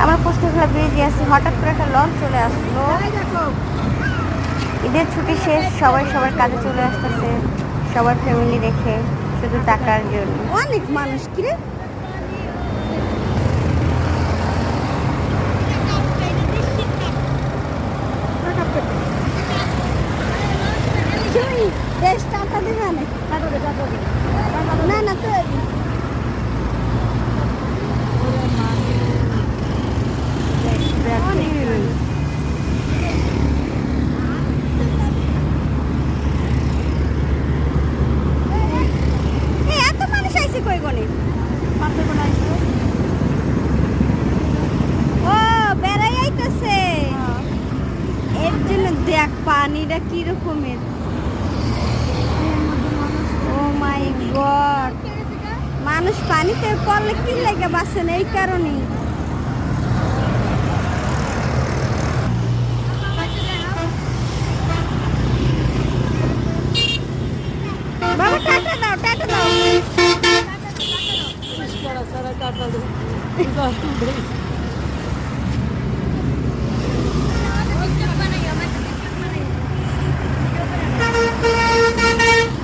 আমরা পুষ্করখোলা ব্রিজে আছি হঠাৎ করে একটা লঞ্চ চলে আসলো। ঈদের ছুটি শেষ সবাই সবার কাজে চলে আসতেছে। সবার ফ্যামিলি রেখে শুধু টাকার জন্য। অনেক মানুষ কি রে? দেশটা আপনাদের জানে না না তো এই এত মানুষ আইছে কই গনে ও বেড়াই আইতেছে এর জন্য দেখ, পানিটা কি রকমের ও মাই গড মানুষ পানিতে পড়লে কি লাগে বাঁচেন এই কারণে বাবা টাটা দাও টাটা দাও।